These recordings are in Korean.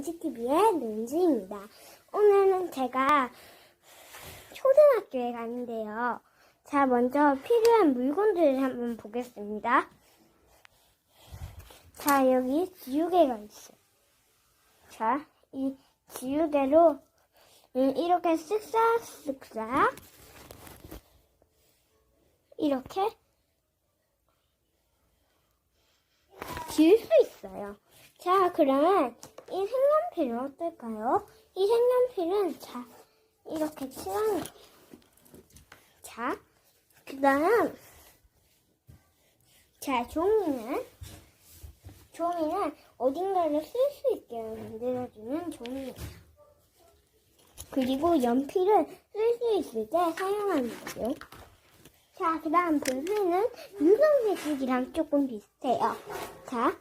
뭉치TV의 눈지입니다. 오늘은 제가 초등학교에 가는데요. 자, 먼저 필요한 물건들을 한번 보겠습니다. 자, 여기 지우개가 있어요. 자, 이 지우개로 음, 이렇게 쓱싹 쓱싹 이렇게 지울 수 있어요. 자, 그러면 이 색연필은 어떨까요? 이 색연필은 자, 이렇게 칠하는. 자, 그 다음, 자, 종이는, 종이는 어딘가를 쓸 수 있게 만들어주는 종이예요. 그리고 연필은 쓸 수 있을 때 사용하는 거예요. 자, 그 다음 볼펜은 유성색이랑 조금 비슷해요. 자,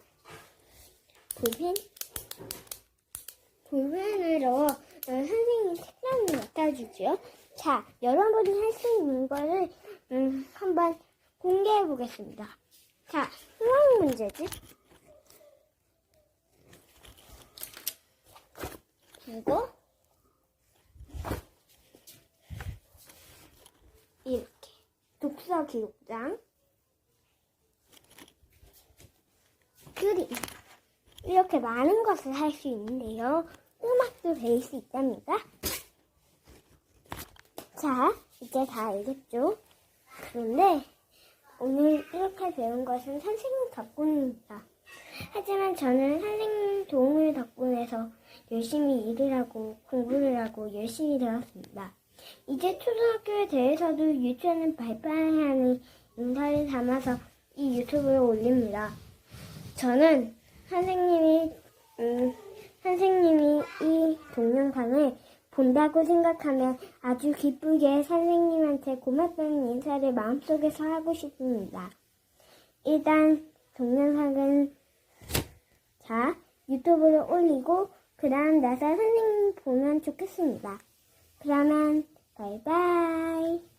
볼펜. 볼펜으로 어, 선생님 색감을 맡아주죠. 자, 여러분이 할 수 있는 거를 음, 한번 공개해 보겠습니다. 자, 수학 문제지. 그리고 이렇게 독서 기록장 그림 이렇게 많은 것을 할 수 있는데요. 음악도 배울 수 있답니다. 자, 이제 다 알겠죠? 그런데 오늘 이렇게 배운 것은 선생님 덕분입니다. 하지만 저는 선생님 도움을 덕분에서 열심히 일을 하고 공부를 하고 열심히 되었습니다. 이제 초등학교에 대해서도 유치원은 발표해야 하는 인사를 담아서 이 유튜브에 올립니다. 저는 선생님이 음, 선생님이 이 동영상을 본다고 생각하면 아주 기쁘게 선생님한테 고맙다는 인사를 마음속에서 하고 싶습니다. 일단 동영상은 자 유튜브에 올리고 그 다음 나서 선생님 보면 좋겠습니다. 그러면 바이바이.